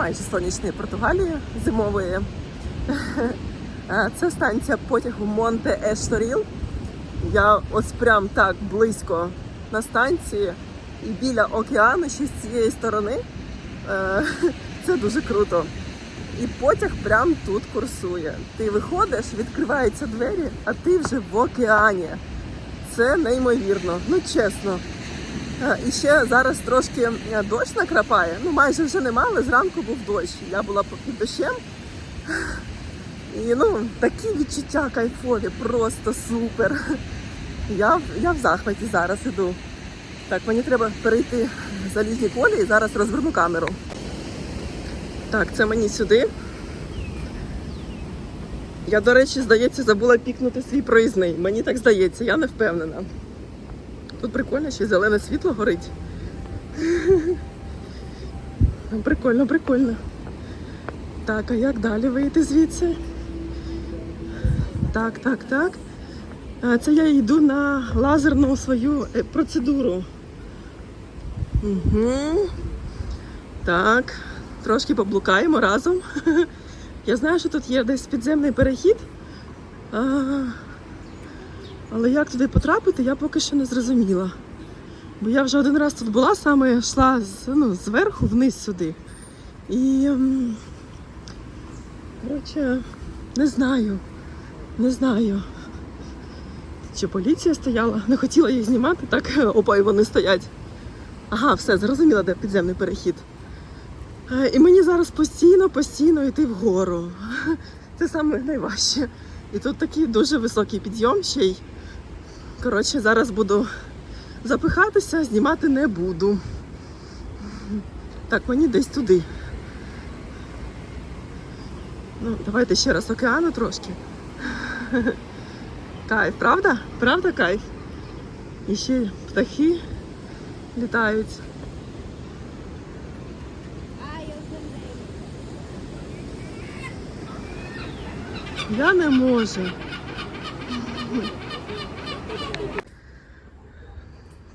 майже сонячної Португалії зимової. Це станція потягу Монте Ешторіл. Я ось прям так близько на станції і біля океану ще з цієї сторони. Е, Це дуже круто. І потяг прям тут курсує. Ти виходиш, відкриваються двері, а ти вже в океані. Це неймовірно, ну чесно. І ще зараз трошки е, дощ накрапає. Ну майже вже нема, але зранку був дощ. Я була під дощем. І ну, такі відчуття кайфові, просто супер. Я, в- я в захваті зараз іду. Так, мені треба перейти залізні колії, зараз розверну камеру. Так, це мені сюди. Я, до речі, здається, забула пікнути свій проїзний. Мені так здається, я не впевнена. Тут прикольно, ще зелене світло горить. Ну, Прикольно, прикольно. Так, а як далі вийти звідси? Так, так, так. Це я йду на лазерну свою е, процедуру. Угу. Так, трошки поблукаємо разом. Я знаю, що тут є десь підземний перехід. Але як туди потрапити, я поки що не зрозуміла. Бо я вже один раз тут була, саме йшла з, ну, зверху вниз сюди. І. Коротше, не знаю. Не знаю. Чи поліція стояла? Не хотіла їх знімати, так опа, і вони стоять. Ага, все, зрозуміла, де підземний перехід. Е, І мені зараз постійно, постійно йти вгору. Це саме найважче. І тут такий дуже високий підйом ще й. Коротше, зараз буду запихатися, знімати не буду. Так, мені десь туди. Ну, давайте ще раз океану трошки. Кайф, правда? Правда кайф? І ще птахи літають. Я не можу.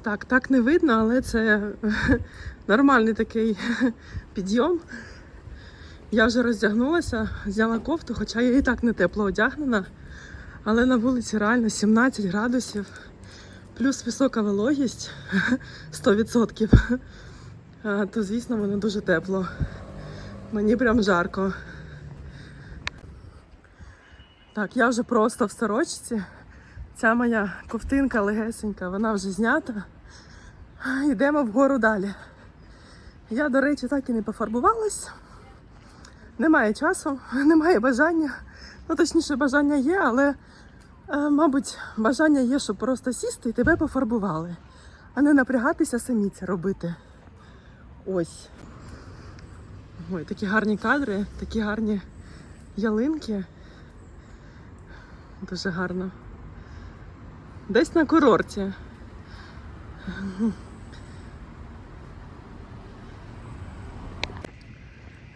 Так, так не видно, але це нормальний такий підйом. Я вже роздягнулася, взяла кофту, хоча я і так не тепло одягнена. Але на вулиці реально 17 градусів, плюс висока вологість 100%. То, звісно, воно дуже тепло. Мені прям жарко. Так, я вже просто в сорочці. Ця моя ковтинка легесенька, вона вже знята. Йдемо вгору далі. Я, до речі, так і не пофарбувалась. Немає часу, немає бажання. Ну, точніше, бажання є, але, е, мабуть, бажання є, щоб просто сісти і тебе пофарбували, а не напрягатися самі це робити. Ось. Ой, такі гарні кадри, такі гарні ялинки. Дуже гарно. Десь на курорті.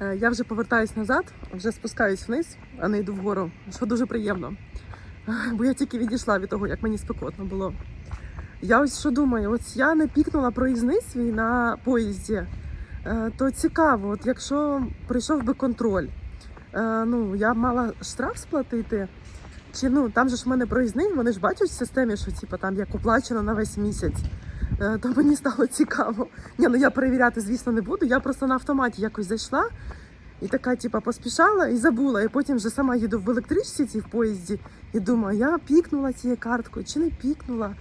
Е, Я вже повертаюсь назад, вже спускаюсь вниз, а не йду вгору, що дуже приємно. Бо я тільки відійшла від того, як мені спекотно було. Я ось що думаю, ось я не пікнула проїзний свій на поїзді, е, то цікаво, от якщо прийшов би контроль, е, ну я мала штраф сплатити. Чи ну там же ж в мене проїзний, вони ж бачать в системі, що типу, там як оплачено на весь місяць. Е, То мені стало цікаво. Ні, ну я перевіряти, звісно, не буду. Я просто на автоматі якось зайшла і така, типу, поспішала і забула. І потім вже сама їду в електричці цій в поїзді і думаю, я пікнула цією карткою чи не пікнула.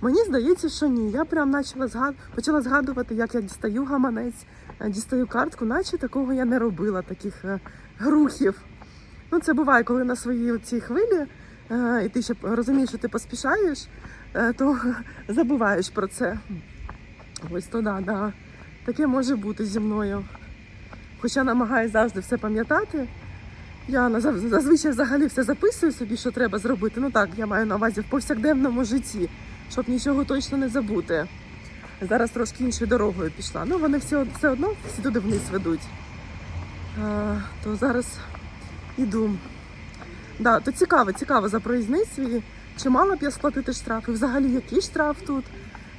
Мені здається, що ні. Я прям почала згад... почала згадувати, як я дістаю гаманець, е, дістаю картку, наче такого я не робила, таких е, грухів. Ну, це буває, коли на своїй цій хвилі, е, і ти ще розумієш, що ти поспішаєш, е, то забуваєш про це. Ось то да, да. Таке може бути зі мною. Хоча намагаюся завжди все пам'ятати. Я зазвичай взагалі все записую собі, що треба зробити. Ну так, я маю на увазі в повсякденному житті, щоб нічого точно не забути. Зараз трошки іншою дорогою пішла. Ну, вони всі, все одно всі туди вниз ведуть. А, то зараз іду. Да, то цікаво, цікаво за проїзний свій. Чи мала б я сплатити штраф? І взагалі який штраф тут?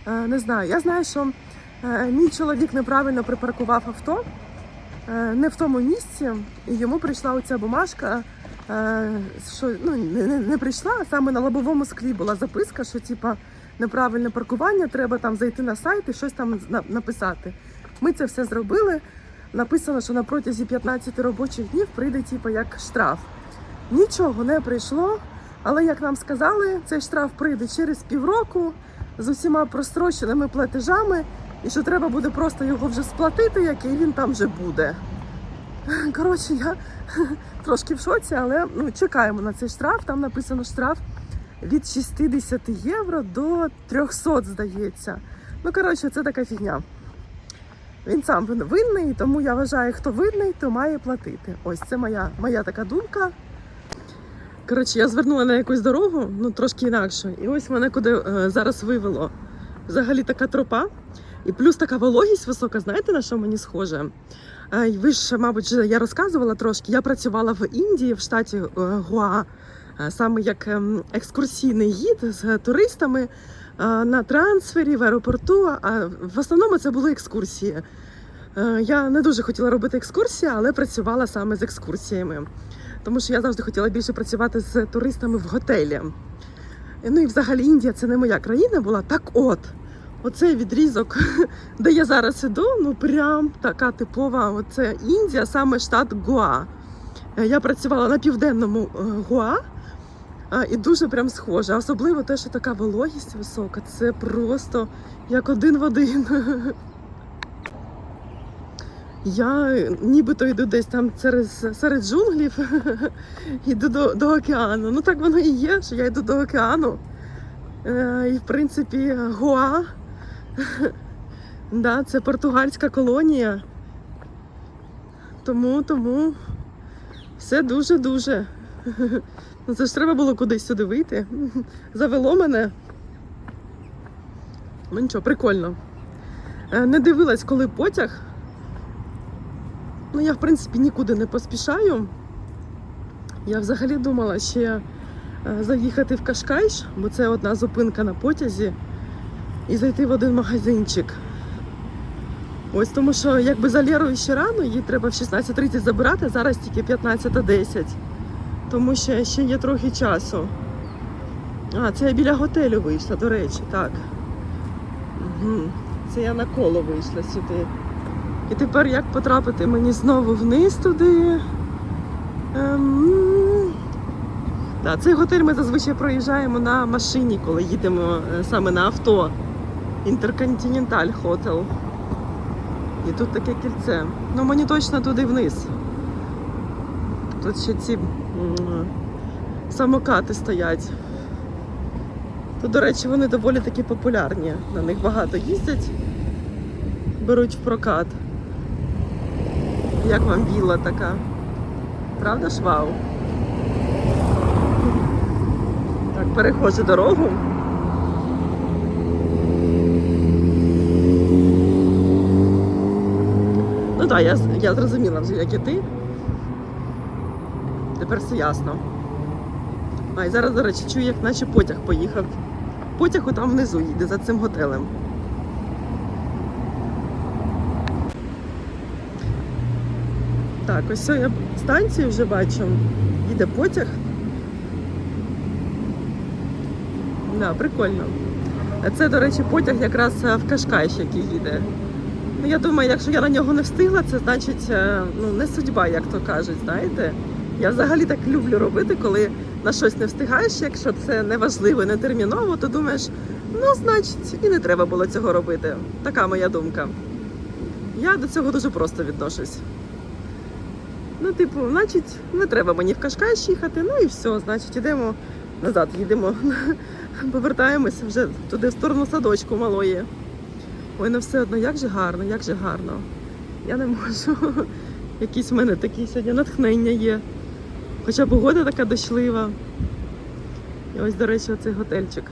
Е, не знаю. Я знаю, що е, мій чоловік неправильно припаркував авто. е, не в тому місці, і йому прийшла оця бумажка. Що ну не, не, не прийшла, а саме на лобовому склі була записка, що типа неправильне паркування, треба там зайти на сайт і щось там на- написати. Ми це все зробили. Написано, що на протязі 15 робочих днів прийде типа як штраф. Нічого не прийшло, але як нам сказали, цей штраф прийде через півроку з усіма простроченими платежами, і що треба буде просто його вже сплатити, який він там вже буде. Коротше, я трошки в шоці, але ну, чекаємо на цей штраф. Там написано штраф від 60 євро до 300, здається. Ну, коротше, це така фігня. Він сам винний, тому я вважаю, хто винний, то має платити. Ось це моя, моя така думка. Коротше, я звернула на якусь дорогу, ну трошки інакше. І ось мене куди е, зараз вивело. Взагалі така тропа. І плюс така вологість висока, знаєте, на що мені схоже? Е, ви ж, мабуть, я розказувала трошки. Я працювала в Індії, в штаті е, Гуа, саме як ем, екскурсійний гід з туристами е, на трансфері в аеропорту. А в основному це були екскурсії. Е, Я не дуже хотіла робити екскурсії, але працювала саме з екскурсіями. Тому що я завжди хотіла більше працювати з туристами в готелі. Ну і взагалі Індія це не моя країна була. Так от, оцей відрізок, де я зараз іду, ну прям така типова. Оце Індія, саме штат Гоа. Е, Я працювала на південному е, Гоа. А, І дуже прям схоже. Особливо те, що така вологість висока. Це просто як один в один. Я нібито йду десь там через, серед джунглів, йду до, до океану. Ну так воно і є, що я йду до океану. Е, і в принципі, Гоа. да, це португальська колонія. Тому, тому все дуже-дуже. Ну, Це ж треба було кудись сюди вийти. Завело мене. Ну нічого, прикольно. Е, Не дивилась, коли потяг. Ну, я, в принципі, нікуди не поспішаю. Я взагалі думала ще е, заїхати в Кашкайш, бо це одна зупинка на потязі, і зайти в один магазинчик. Ось тому що якби за Лєрою ще рано, її треба в 16.30 забирати, зараз тільки 15.10. Тому що ще є трохи часу. А, це я біля готелю вийшла, до речі, так. Угу. Це я на коло вийшла сюди. І тепер як потрапити мені знову вниз туди? Ем... Да, цей готель ми зазвичай проїжджаємо на машині, коли їдемо е, саме на авто. Інтерконтиненталь Хотел. І тут таке кільце. Ну мені точно туди вниз. Тут ще ці самокати стоять. Тут, до речі, вони доволі таки популярні. На них багато їздять, беруть в прокат. Як вам вілла така? Правда ж вау? Так, переходжу дорогу. Ну так, я, я зрозуміла вже, як і ти. Тепер все ясно. А і зараз, до речі, чую, як наче потяг поїхав. Потяг отам внизу їде за цим готелем. Так, ось я станцію вже бачу. Їде потяг. Да, прикольно. Це, до речі, потяг якраз е, в Кашкайш, який їде. Ну, я думаю, якщо я на нього не встигла, це значить е, ну, не судьба, як то кажуть, знаєте. Я взагалі так люблю робити, коли на щось не встигаєш, якщо це не важливо, не терміново, то думаєш, ну, значить, і не треба було цього робити. Така моя думка. Я до цього дуже просто відношусь. Ну, типу, значить, не треба мені в Кашкайш їхати, ну і все, значить, йдемо назад, їдемо, повертаємося вже туди в сторону садочку малої. Ой, ну все одно, як же гарно, як же гарно. Я не можу. Якісь в мене такі сьогодні натхнення є. Хоча погода така дочлива. І ось, до речі, оцей готельчик.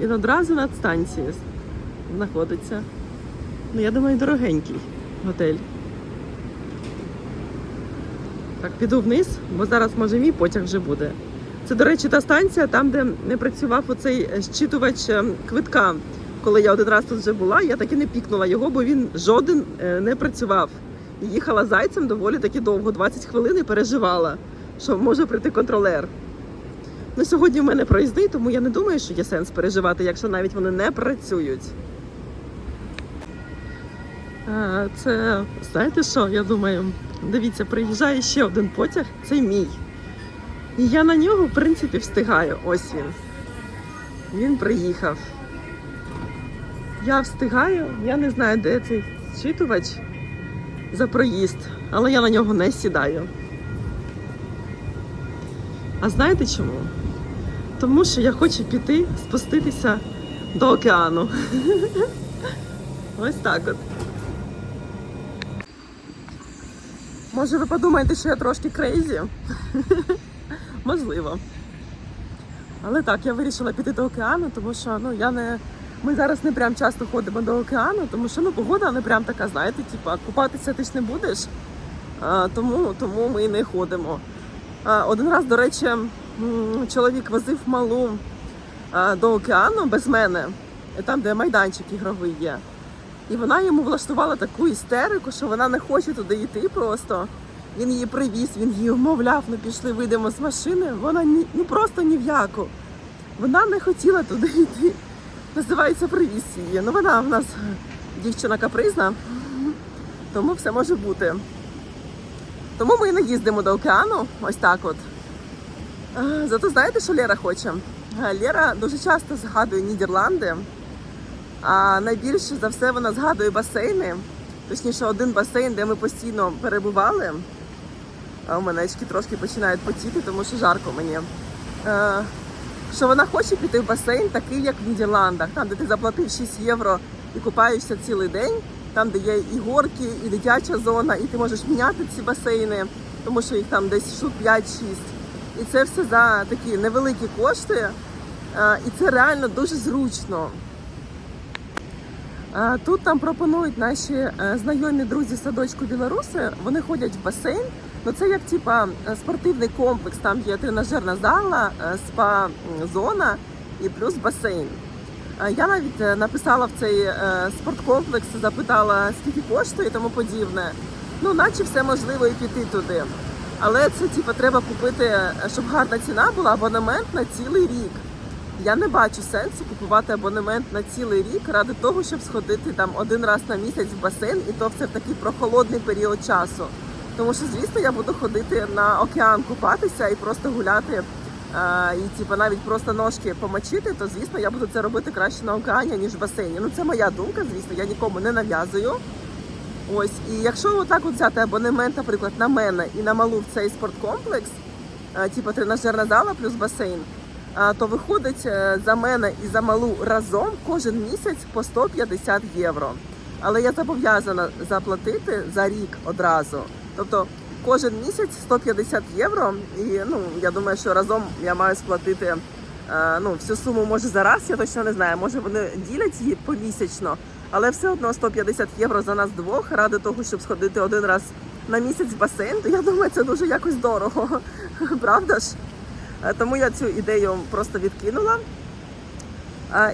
Він одразу над станцією знаходиться. Ну, я думаю, дорогенький готель. Так, піду вниз, бо зараз може мій потяг вже буде. Це, до речі, та станція, там, де не працював оцей щитувач е, квитка. Коли я один раз тут вже була, я так і не пікнула його, бо він жоден е, не працював. Їхала зайцем доволі таки довго, 20 хвилин і переживала, що може прийти контролер. Ну, сьогодні в мене проїзди, тому я не думаю, що є сенс переживати, якщо навіть вони не працюють. Це знаєте що? Я думаю, дивіться, приїжджає ще один потяг, це мій. І я на нього, в принципі, встигаю. Ось він. Він приїхав. Я встигаю, я не знаю, де цей зчитувач за проїзд, але я на нього не сідаю. А знаєте чому? Тому що я хочу піти спуститися до океану. Ось так от. Може, ви подумаєте, що я трошки крейзі? Можливо. Але так, я вирішила піти до океану, тому що ну я не. Ми зараз не прям часто ходимо до океану, тому що ну погода не прям така, знаєте, типа купатися ти ж не будеш. А, тому, тому ми не ходимо. А, один раз, до речі, чоловік возив малу а, до океану без мене, там, де майданчик ігровий є. І вона йому влаштувала таку істерику, що вона не хоче туди йти просто. Він її привіз, він її умовляв, ну пішли, вийдемо з машини. Вона ні, ну просто ні в яку. Вона не хотіла туди йти. Називається привіз її. Ну вона в нас дівчина капризна, тому все може бути. Тому ми не їздимо до океану, ось так от. Зато знаєте, що Лера хоче? Лера дуже часто згадує Нідерланди. А найбільше за все вона згадує басейни. Точніше, один басейн, де ми постійно перебували. А у мене очки трошки починають потіти, тому що жарко мені. Що вона хоче піти в басейн, такий, як в Нідерландах, там, де ти заплатив 6 євро і купаєшся цілий день, там, де є і горки, і дитяча зона, і ти можеш міняти ці басейни, тому що їх там десь штук 5-6. І це все за такі невеликі кошти. І це реально дуже зручно. Тут там пропонують наші е, знайомі друзі садочку білоруси. Вони ходять в басейн. Ну це як типа е, спортивний комплекс. Там є тренажерна зала, е, спа-зона і плюс басейн. Я навіть написала в цей спорткомплекс, запитала, скільки коштує і тому подібне. Ну, наче все можливо і піти туди. Але це типа треба купити, щоб гарна ціна була абонемент на цілий рік. Я не бачу сенсу купувати абонемент на цілий рік ради того, щоб сходити там один раз на місяць в басейн, і то все в такий прохолодний період часу. Тому що, звісно, я буду ходити на океан купатися і просто гуляти. А, і типу, навіть просто ножки помочити, то звісно я буду це робити краще на океані, ніж в басейні. Ну це моя думка, звісно, я нікому не нав'язую. Ось, і якщо отак от взяти абонемент, наприклад, на мене і на малу в цей спорткомплекс, е, типу тренажерна зала плюс басейн, то виходить е, за мене і за малу разом кожен місяць по 150 євро. Але я зобов'язана заплатити за рік одразу. Тобто кожен місяць 150 євро. І ну я думаю, що разом я маю сплатити е, ну, всю суму може за раз, я точно не знаю. Може вони ділять її помісячно, але все одно 150 євро за нас двох ради того, щоб сходити один раз на місяць в басейн, то я думаю, це дуже якось дорого. Правда ж? Е, Тому я цю ідею просто відкинула.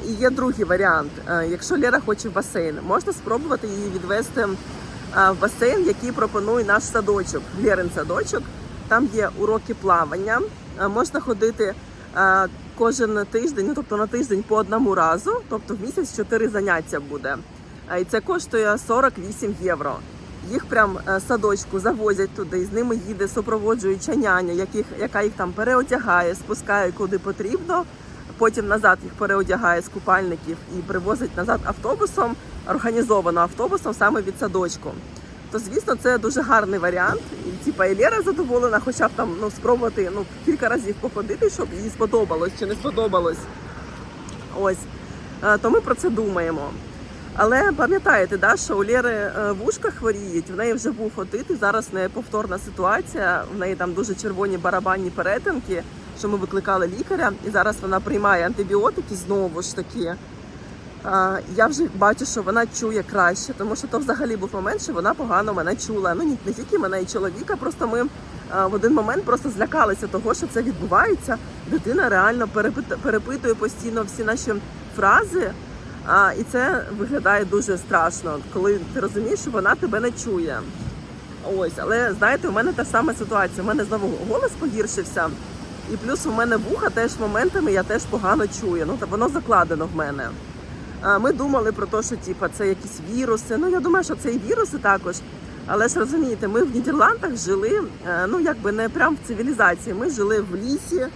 І є другий варіант. Е, Якщо Лера хоче в басейн, можна спробувати її відвести в басейн, який пропонує наш садочок, Лерин садочок. Там є уроки плавання. Е, Можна ходити е, кожен тиждень, ну тобто на тиждень по одному разу, тобто в місяць 4 заняття буде. Е, І це коштує 48 євро. Їх прям е, садочку завозять туди, з ними їде супроводжуюча няня, яких, яка їх там переодягає, спускає куди потрібно. Потім назад їх переодягає з купальників і привозить назад автобусом, організовано автобусом саме від садочку. То звісно, це дуже гарний варіант. І типа і задоволена, хоча б там ну спробувати ну кілька разів походити, щоб їй сподобалось чи не сподобалось. Ось Е, то ми про це думаємо. Але пам'ятаєте, да, що у Лєри е, вушка хворіють, в неї вже був отит, і зараз в неї повторна ситуація. В неї там дуже червоні барабанні перетинки, що ми викликали лікаря, і зараз вона приймає антибіотики знову ж таки. Я вже бачу, що вона чує краще, тому що то взагалі був момент, що вона погано мене чула. Ну ні, не тільки мене і чоловіка. Просто ми в один момент просто злякалися того, що це відбувається. Дитина реально перепит- перепитує постійно всі наші фрази. А, і це виглядає дуже страшно, коли ти розумієш, що вона тебе не чує. Ось, але знаєте, у мене та сама ситуація. У мене знову голос погіршився. І плюс у мене вуха теж моментами я теж погано чую. Ну та воно закладено в мене. А, Ми думали про те, що типа, це якісь віруси. Ну я думаю, що це і віруси також. Але ж розумієте, ми в Нідерландах жили, е, ну якби не прямо в цивілізації. Ми жили в лісі,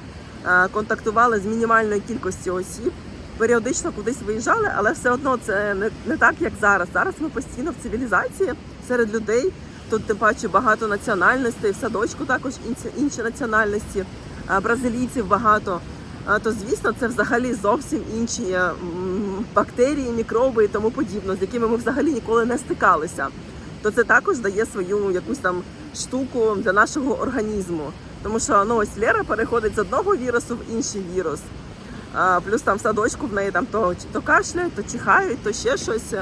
е, контактували з мінімальною кількістю осіб, періодично кудись виїжджали, але все одно це не, не так, як зараз. Зараз ми постійно в цивілізації серед людей. Тут тим паче багато національностей, в садочку також інші, інші національності, а, бразилійців багато. То звісно, це взагалі зовсім інші е, бактерії, мікроби і тому подібне, з якими ми взагалі ніколи не стикалися. То це також дає свою якусь там штуку для нашого організму. Тому що ну ось Лера переходить з одного вірусу в інший вірус. Плюс там в садочку в неї там то, то кашляють, то чихають, то ще щось.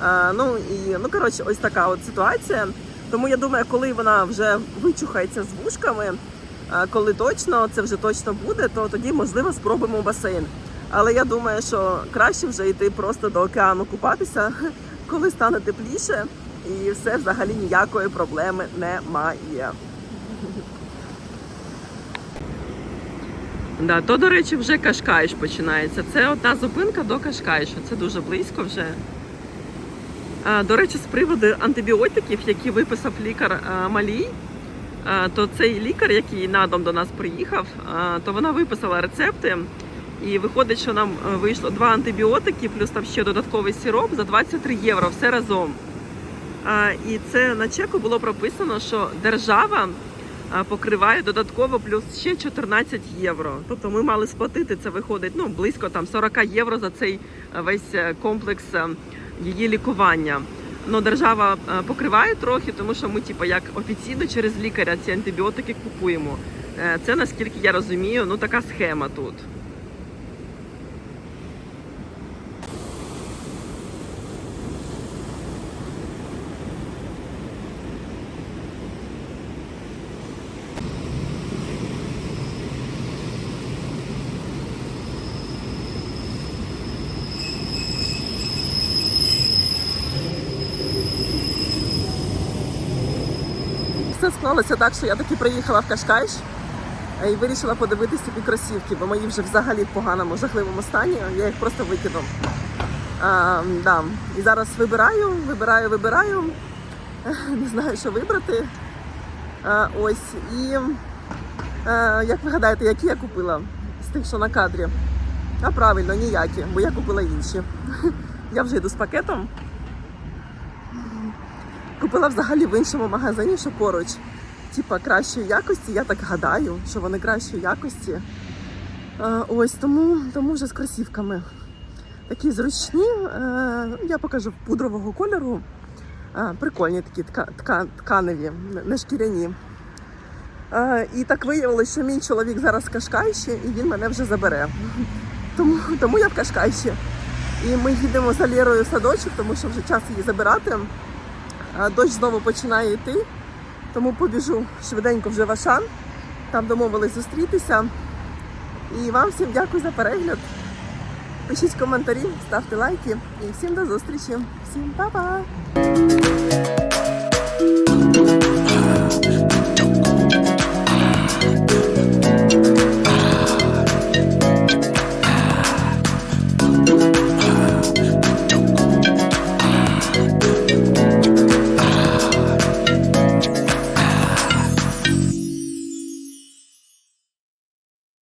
А, ну і ну коротше, ось така от ситуація. Тому я думаю, коли вона вже вичухається з вушками, а, коли точно це вже точно буде, то тоді можливо спробуємо басейн. Але я думаю, що краще вже йти просто до океану купатися, коли стане тепліше, і все взагалі ніякої проблеми немає. Да, то, до речі, вже Кашкайш починається. Це одна зупинка до Кашкайшу. Це дуже близько вже. А, До речі, з приводу антибіотиків, які виписав лікар а, Малій, а, то цей лікар, який на дом до нас приїхав, а, то вона виписала рецепти. І виходить, що нам е, вийшло два антибіотики, плюс там ще додатковий сироп за 23 євро, все разом. А, І це на чеку було прописано, що держава покриває додатково плюс ще 14 євро. Тобто ми мали сплатити це виходить ну близько там 40 євро за цей е, весь е, комплекс е, її лікування. Но держава покриває трохи, тому що ми, типу, як офіційно через лікаря ці антибіотики купуємо. Це наскільки я розумію, ну така схема тут. Все склалося так, що я таки приїхала в Кашкайш е, і вирішила подивитися ці кросівки, бо мої вже взагалі в поганому, жахливому стані. Я їх просто викину. А, да. І зараз вибираю, вибираю, вибираю. Не знаю, що вибрати. А, ось. І е, як ви гадаєте, які я купила з тих, що на кадрі? А правильно, ніякі, бо я купила інші. Я вже йду з пакетом. Купила взагалі в іншому магазині, що поруч. Типа кращої якості, я так гадаю, що вони кращої якості. А, ось тому, тому вже з кросівками. Такі зручні. Е, я покажу пудрового кольору. А, прикольні такі тка, тка, тканеві, не- шкіряні. Е, і так виявилося, що мій чоловік зараз в Кашкайші і він мене вже забере. Тому, тому я в Кашкайші. І ми їдемо за Лєрою в садочок, тому що вже час її забирати. Дощ знову починає йти, тому побіжу швиденько вже в Ашан. Там домовились зустрітися. І вам всім дякую за перегляд. Пишіть коментарі, ставте лайки і всім до зустрічі. Всім па-па!